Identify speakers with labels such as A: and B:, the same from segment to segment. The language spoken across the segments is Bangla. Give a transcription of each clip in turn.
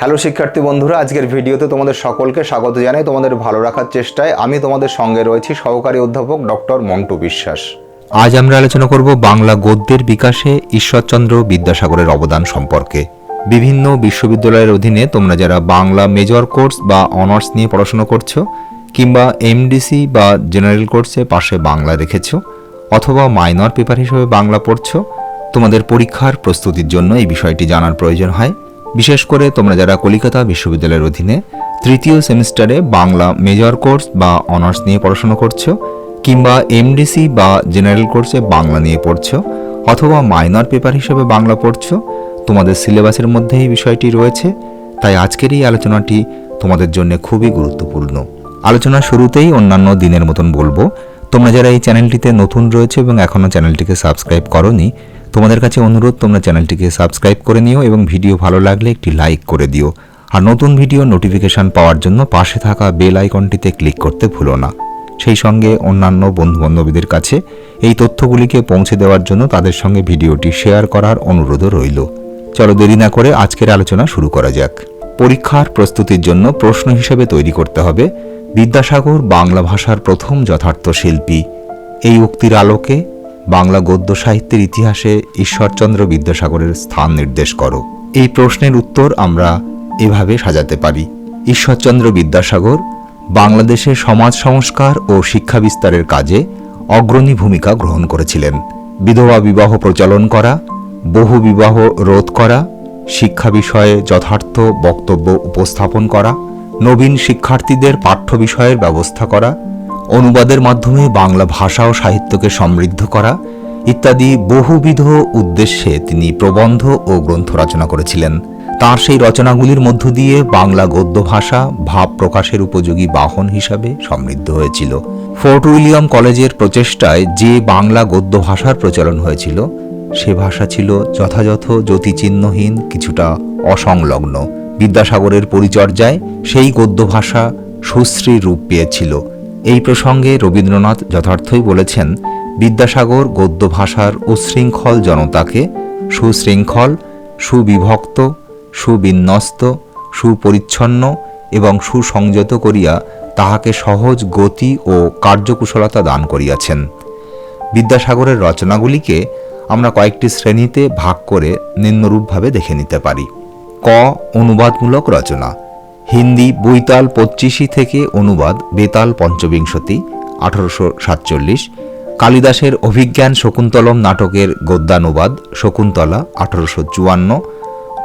A: হ্যালো শিক্ষার্থী বন্ধুরা, আজকের ভিডিওতে তোমাদের সকলকে স্বাগত জানাই। তোমাদের ভালো রাখার চেষ্টায় আমি তোমাদের সঙ্গে রয়েছি সহকারী অধ্যাপক ডক্টর মন্টু বিশ্বাস।
B: আজ আমরা আলোচনা করব বাংলা গদ্যের বিকাশে ঈশ্বরচন্দ্র বিদ্যাসাগরের অবদান সম্পর্কে। বিভিন্ন বিশ্ববিদ্যালয়ের অধীনে তোমরা যারা বাংলা মেজর কোর্স বা অনার্স নিয়ে পড়াশোনা করছ, কিংবা এমডিসি বা জেনারেল কোর্সে পাশে বাংলা রেখেছো অথবা মাইনর পেপার হিসেবে বাংলা পড়ছো তোমাদের পরীক্ষার প্রস্তুতির জন্য এই বিষয়টি জানার প্রয়োজন হয়। বিশেষ করে তোমরা যারা কলিকাতা বিশ্ববিদ্যালয়ের অধীনে তৃতীয় সেমিস্টারে বাংলা মেজর কোর্স বা অনার্স নিয়ে পড়াশোনা করছ, কিংবা এমডিসি বা জেনারেল কোর্সে বাংলা নিয়ে পড়ছো, অথবা মাইনর পেপার হিসেবে বাংলা পড়ছো, তোমাদের সিলেবাসের মধ্যে এই বিষয়টি রয়েছে। তাই আজকের এই আলোচনাটি তোমাদের জন্য খুবই গুরুত্বপূর্ণ। আলোচনা শুরুতেই অন্যান্য দিনের মতন বলব, তোমরা যারা এই চ্যানেলটিতে নতুন রয়েছে এবং এখনও চ্যানেলটিকে সাবস্ক্রাইব করনি তোমাদের কাছে অনুরোধ, তোমরা চ্যানেলটিকে সাবস্ক্রাইব করে নিও এবং ভিডিও ভালো লাগলে একটি লাইক করে দিও। আর নতুন ভিডিও নোটিফিকেশন পাওয়ার জন্য পাশে থাকা বেল আইকনটিতে ক্লিক করতে ভুলো না। সেই সঙ্গে অন্যান্য বন্ধুবান্ধবীদের কাছে এই তথ্যগুলিকে পৌঁছে দেওয়ার জন্য তাদের সঙ্গে ভিডিওটি শেয়ার করার অনুরোধও রইল। চলো দেরি না করে আজকের আলোচনা শুরু করা যাক। পরীক্ষার প্রস্তুতির জন্য প্রশ্ন হিসেবে তৈরি করতে হবে, বিদ্যাসাগর বাংলা ভাষার প্রথম যথার্থ শিল্পী। এই উক্তির আলোকে বাংলা গদ্য সাহিত্যের ইতিহাসে ঈশ্বরচন্দ্র বিদ্যাসাগরের স্থান নির্দেশ করো। এই প্রশ্নের উত্তর আমরা এভাবে সাজাতে পারি। ঈশ্বরচন্দ্র বিদ্যাসাগর বাংলাদেশে সমাজ সংস্কার ও শিক্ষা বিস্তারের কাজে অগ্রণী ভূমিকা গ্রহণ করেছিলেন। বিধবা বিবাহ প্রচলন করা, বহু বিবাহ রোধ করা, শিক্ষা বিষয়ে যথার্থ বক্তব্য উপস্থাপন করা, নবীন শিক্ষার্থীদের পাঠ্য বিষয়ের ব্যবস্থা করা অনুবাদের মাধ্যমে বাংলা ভাষা ও সাহিত্যকে সমৃদ্ধ করা ইত্যাদি বহুবিধ উদ্দেশ্যে তিনি প্রবন্ধ ও গ্রন্থ রচনা করেছিলেন। তার সেই রচনাগুলির মধ্য দিয়ে বাংলা গদ্য ভাষা ভাব প্রকাশের উপযোগী বাহন হিসাবে সমৃদ্ধ হয়েছিল। ফোর্ট উইলিয়াম কলেজের প্রচেষ্টায় যে বাংলা গদ্য ভাষার প্রচলন হয়েছিল, সে ভাষা ছিল যথাযথ, জ্যোতিচিহ্নহীন, কিছুটা অসংলগ্ন। বিদ্যাসাগরের পরিচর্যায় সেই গদ্য ভাষা সুশ্রী রূপ পেয়েছিল। এই প্রসঙ্গে রবীন্দ্রনাথ যথার্থই বলেছেন, বিদ্যাসাগর গদ্য ভাষার উচ্ছৃঙ্খল জনতাকে সুশৃঙ্খল, সুবিভক্ত, সুবিন্যস্ত, সুপরিচ্ছন্ন এবং সুসংযত করিয়া তাহাকে সহজ গতি ও কার্যকুশলতা দান করিয়াছেন। বিদ্যাসাগরের রচনাগুলিকে আমরা কয়েকটি শ্রেণীতে ভাগ করে নিম্নরূপভাবে দেখে নিতে পারি। ক, অনুবাদমূলক রচনা। হিন্দি, বৈতাল পঁচিশি থেকে অনুবাদ বেতাল পঞ্চবিংশতি, আঠারোশো সাতচল্লিশ। কালিদাসের অভিজ্ঞান শকুন্তলম নাটকের গদ্যানুবাদ শকুন্তলা, আঠারোশো চুয়ান্ন।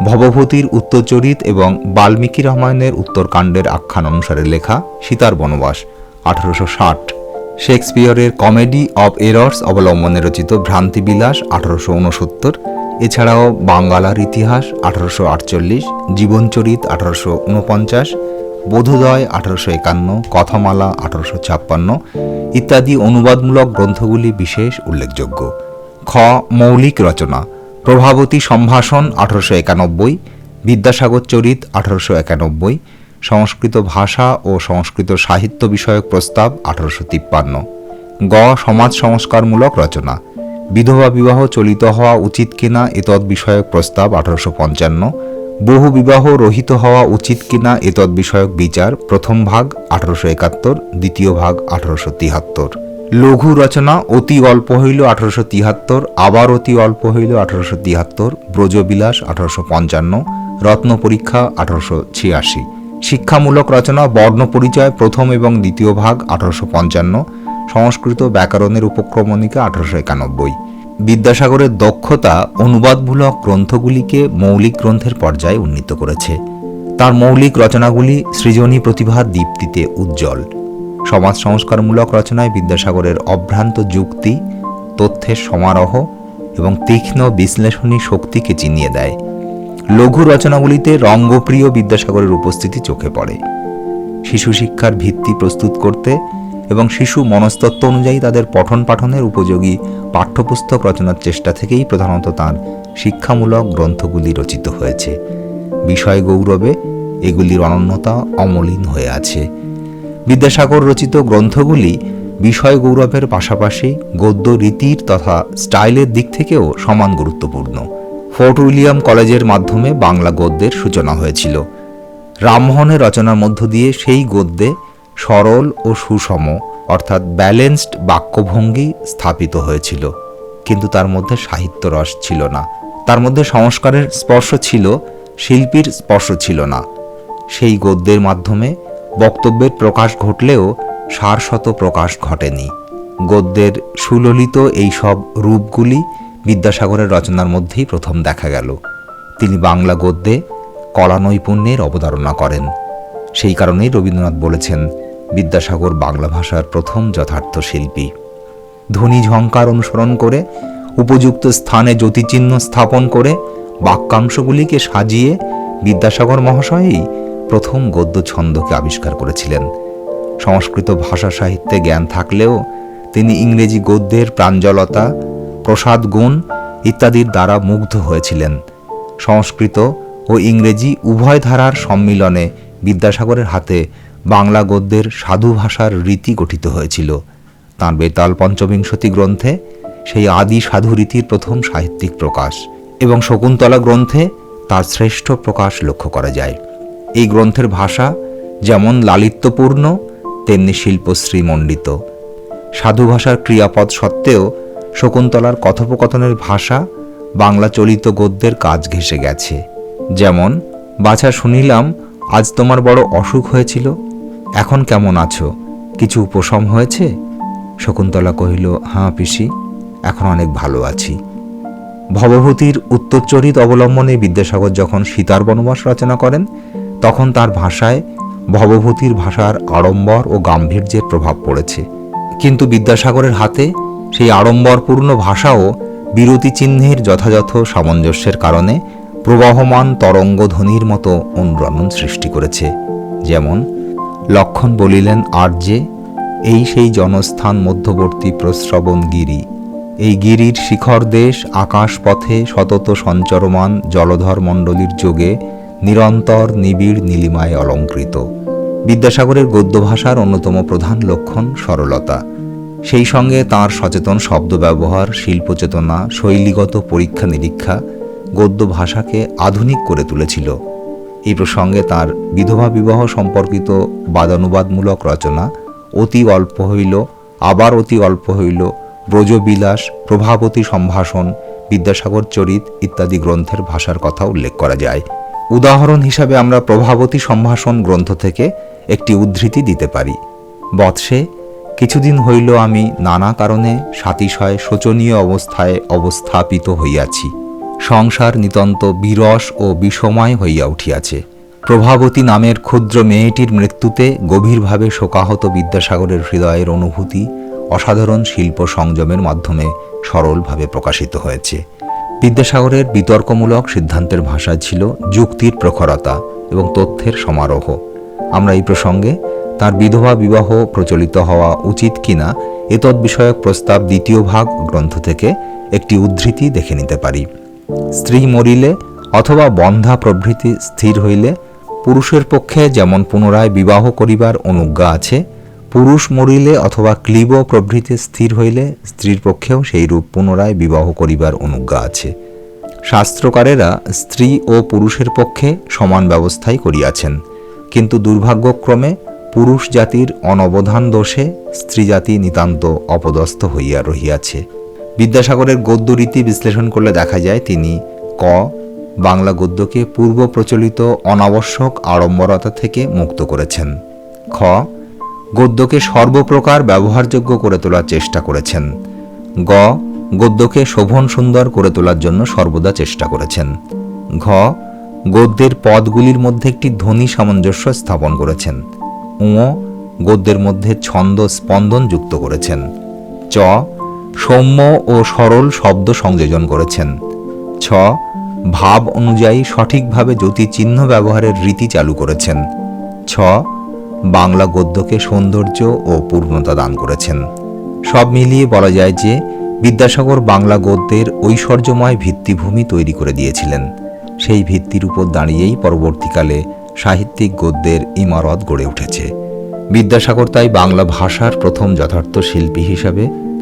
B: ভবভূতির উত্তরচরিত এবং বাল্মীকি রামায়ণের উত্তরকাণ্ডের আখ্যান অনুসারে লেখা সীতার বনবাস, আঠারোশো ষাট। শেক্সপিয়রের কমেডি অব এরর্স অবলম্বনে রচিত ভ্রান্তিবিলাস, আঠারোশো উনসত্তর এছাড়াও বাঙ্গালার ইতিহাস আঠারোশো আটচল্লিশ, জীবনচরিত আঠারোশো উনপঞ্চাশ বোধোদয় আঠারোশো একান্ন, কথামালা আঠারোশো ছাপ্পান্ন ইত্যাদি অনুবাদমূলক গ্রন্থগুলি বিশেষ উল্লেখযোগ্য। খ, মৌলিক রচনা, প্রভাবতী সম্ভাষণ আঠারোশো একানব্বই, বিদ্যাসাগর চরিত আঠারোশো একানব্বই, সংস্কৃত ভাষা ও সংস্কৃত সাহিত্য বিষয়ক প্রস্তাব আঠারোশো তিপ্পান্ন। গ, সমাজ সংস্কারমূলক রচনা বিধবা বিবাহ চলিত হওয়া উচিত কিনা এতদ বিষয়ক প্রস্তাব আঠারোশো পঞ্চান্ন। বহু বিবাহ রহিত হওয়া উচিত কিনা এতদ বিষয়ক বিচার প্রথম ভাগ আঠারোশো একাত্তর, দ্বিতীয় ভাগ আঠারোশো তিহাত্তর। লঘু রচনা অতি অল্প হইল আঠারোশো তিহাত্তর, আবার অতি অল্প হইল আঠারোশো তিহাত্তর, ব্রজবিলাস আঠারোশো পঞ্চান্ন, রত্ন পরীক্ষা আঠারোশো ছিয়াশি। শিক্ষামূলক রচনা বর্ণ পরিচয় প্রথম এবং দ্বিতীয় ভাগ আঠারোশো পঞ্চান্ন। সংস্কৃত ব্যাকরণের উপক্রমণিকা আঠারোশো একানব্বই। বিদ্যাসাগরের দক্ষতা অনুবাদমূলক গ্রন্থগুলিকে মৌলিক গ্রন্থের পর্যায়ে উন্নীত করেছে। তার মৌলিক রচনাগুলি সৃজনী প্রতিভার দীপ্তিতে উজ্জ্বল। সমাজ সংস্কারমূলক রচনায় বিদ্যাসাগরের অভ্রান্ত যুক্তি, তথ্যের সমারোহ এবং তীক্ষ্ণ বিশ্লেষণী শক্তিকে চিনিয়ে দেয়। লঘু রচনাগুলিতে রঙ্গপ্রিয় বিদ্যাসাগরের উপস্থিতি চোখে পড়ে। শিশু শিক্ষার ভিত্তি প্রস্তুত করতে এবং শিশু মনস্তত্ত্ব অনুযায়ী তাদের পঠন পাঠনের উপযোগী পাঠ্যপুস্তক রচনার চেষ্টা থেকেই প্রধানত তাঁর শিক্ষামূলক গ্রন্থগুলি রচিত হয়েছে। বিষয় গৌরবে এগুলির অনন্যতা অমলিন হয়ে আছে। বিদ্যাসাগর রচিত গ্রন্থগুলি বিষয় গৌরবের পাশাপাশি গদ্য রীতির তথা স্টাইলের দিক থেকেও সমান গুরুত্বপূর্ণ। ফোর্ট উইলিয়াম কলেজের মাধ্যমে বাংলা গদ্যের সূচনা হয়েছিল। রামমোহনের রচনার মধ্য দিয়ে সেই গদ্যে সরল ও সুষম, অর্থাৎ ব্যালেন্সড বাক্যভঙ্গি স্থাপিত হয়েছিল। কিন্তু তার মধ্যে সাহিত্য রস ছিল না। তার মধ্যে সংস্কারের স্পর্শ ছিল, শিল্পীর স্পর্শ ছিল না। সেই গদ্যের মাধ্যমে বক্তব্যের প্রকাশ ঘটলেও সারশত প্রকাশ ঘটেনি। গদ্যের সুললিত এই সব রূপগুলি বিদ্যাসাগরের রচনার মধ্যেই প্রথম দেখা গেল। তিনি বাংলা গদ্যে কলা নৈপুণ্যের অবতারণা করেন। সেই কারণেই রবীন্দ্রনাথ বলেছেন বিদ্যাসাগর বাংলা ভাষার প্রথম যথার্থ শিল্পী। ধ্বনি ঝঙ্কার অনুসরণ করে, উপযুক্ত স্থানে জ্যোতিচিহ্ন স্থাপন করে, বাক্যাংশগুলিকে সাজিয়ে বিদ্যাসাগর মহাশয়ই প্রথম গদ্য ছন্দকে আবিষ্কার করেছিলেন। সংস্কৃত ভাষা সাহিত্যে জ্ঞান থাকলেও তিনি ইংরেজি গদ্যের প্রাঞ্জলতা, প্রসাদ গুণ ইত্যাদির দ্বারা মুগ্ধ হয়েছিলেন। সংস্কৃত ও ইংরেজি উভয় ধারার সম্মিলনে বিদ্যাসাগরের হাতে বাংলা গদ্যের সাধু ভাষার রীতি গঠিত হয়েছিল। তাঁর বেতাল পঞ্চবিংশতি গ্রন্থে সেই আদি সাধু রীতির প্রথম সাহিত্যিক প্রকাশ এবং শকুন্তলা গ্রন্থে তার শ্রেষ্ঠ প্রকাশ লক্ষ্য করা যায়। এই গ্রন্থের ভাষা যেমন লালিত্যপূর্ণ, তেমনি শিল্পশ্রীমণ্ডিত। সাধু ভাষার ক্রিয়াপদ সত্ত্বেও শকুন্তলার কথোপকথনের ভাষা বাংলা চলিত গদ্যের কাজ ঘেঁষে গেছে। যেমন, বাছা শুনিলাম, আজ তোমার বড় অসুখ হয়েছিল। এখন কেমন আছো? কিছু উপশম হয়েছে? শকুন্তলা কহিল, হাঁ পিসি, এখন অনেক ভালো আছি। ভবভূতির উত্তরচরিত অবলম্বনে বিদ্যাসাগর যখন সীতার বনবাস রচনা করেন, তখন তার ভাষায় ভবভূতির ভাষার আড়ম্বর ও গাম্ভীর্যের প্রভাব পড়েছে। কিন্তু বিদ্যাসাগরের হাতে সেই আড়ম্বরপূর্ণ ভাষাও বিরতি চিহ্নের যথাযথ সামঞ্জস্যের কারণে প্রবাহমান তরঙ্গধ্বনির মতো অনুরণন সৃষ্টি করেছে। যেমন লক্ষণ বলিলেন, আর যে, এই সেই জনস্থান মধ্যবর্তী প্রশ্রবণ গিরি। এই গিরির শিখর দেশ আকাশ পথে সতত সঞ্চরমান জলধর মণ্ডলীর যোগে নিরন্তর নিবিড় নীলিমায় অলঙ্কৃত। বিদ্যাসাগরের গদ্য ভাষার অন্যতম প্রধান লক্ষণ সরলতা। সেই সঙ্গে তার সচেতন শব্দ ব্যবহার, শিল্পচেতনা, শৈলীগত পরীক্ষা নিরীক্ষা গদ্য ভাষাকে আধুনিক করে তুলেছিল। এই প্রসঙ্গে তার বিধবা বিবাহ সম্পর্কিত বাদানুবাদমূলক রচনা অতি অল্প হইল, আবার অতি অল্প হইল, ব্রজবিলাস, প্রভাবতী সম্ভাষণ, বিদ্যাসাগর চরিত ইত্যাদি গ্রন্থের ভাষার কথা উল্লেখ করা যায়। উদাহরণ হিসাবে আমরা প্রভাবতী সম্ভাষণ গ্রন্থ থেকে একটি উদ্ধৃতি দিতে পারি। বৎসে, কিছুদিন হইল আমি নানা কারণে সাতিশয় শোচনীয় অবস্থায় অবস্থাপিত হইয়াছি। সংসার নিতন্ত বিরস ও বিষময় হইয়া উঠিয়াছে। প্রভাবতী নামের ক্ষুদ্র মেয়েটির মৃত্যুতে গভীরভাবে শোকাহত বিদ্যাসাগরের হৃদয়ের অনুভূতি অসাধারণ শিল্প সংযমের মাধ্যমে সরলভাবে প্রকাশিত হয়েছে। বিদ্যাসাগরের বিতর্কমূলক সিদ্ধান্তের ভাষা ছিল যুক্তির প্রখরতা এবং তথ্যের সমারোহ। আমরা এই প্রসঙ্গে তার বিধবা বিবাহ প্রচলিত হওয়া উচিত কিনা এতৎ বিষয়ক প্রস্তাব দ্বিতীয় ভাগ গ্রন্থ থেকে একটি উদ্ধৃতি দেখে নিতে পারি। স্ত্রী মরিলে অথবা বন্ধা প্রভৃতি স্থির হইলে পুরুষের পক্ষে যেমন পুনরায় বিবাহ করিবার অনুজ্ঞা আছে, পুরুষ মরিলে অথবা ক্লীব প্রভৃতি স্থির হইলে স্ত্রীর পক্ষেও সেই রূপ পুনরায় বিবাহ করিবার অনুজ্ঞা আছে। শাস্ত্রকারেরা স্ত্রী ও পুরুষের পক্ষে সমান ব্যবস্থাই করিয়াছেন। কিন্তু দুর্ভাগ্যক্রমে পুরুষ জাতির অনবধান দোষে স্ত্রী জাতি নিতান্ত অপদস্থ হইয়া রহিয়াছে। বিদ্যাসাগরের গদ্য রীতি বিশ্লেষণ করলে দেখা যায় তিনি ক, বাংলা গদ্যকে পূর্ব প্রচলিত অনাবশ্যক আড়ম্বরতা থেকে মুক্ত করেছেন। খ, গদ্যকে সর্বপ্রকার ব্যবহারযোগ্য করে তোলার চেষ্টা করেছেন। গ, গদ্যকে শোভন সুন্দর করে তোলার জন্য সর্বদা চেষ্টা করেছেন। ঘ, গদ্যের পদগুলির মধ্যে একটি ধ্বনি সামঞ্জস্য স্থাপন করেছেন। উ গদ্যের মধ্যে ছন্দ স্পন্দন যুক্ত করেছেন। চ সৌম্য ও সরল শব্দ সংযোজন করেছেন। ছ, ভাব অনুযায়ী সঠিকভাবে চিহ্ন ব্যবহারের রীতি চালু করেছেন। ছ, বাংলা গদ্যকে সৌন্দর্য ও পূর্ণতা দান করেছেন। সব মিলিয়ে বলা যায় যে, বিদ্যাসাগর বাংলা গদ্যের ঐশ্বর্যময় ভিত্তিভূমি তৈরি করে দিয়েছিলেন। সেই ভিত্তির উপর দাঁড়িয়েই পরবর্তীকালে সাহিত্যিক গদ্যের ইমারত গড়ে উঠেছে। বিদ্যাসাগর তাই বাংলা ভাষার প্রথম যথার্থ শিল্পী হিসাবে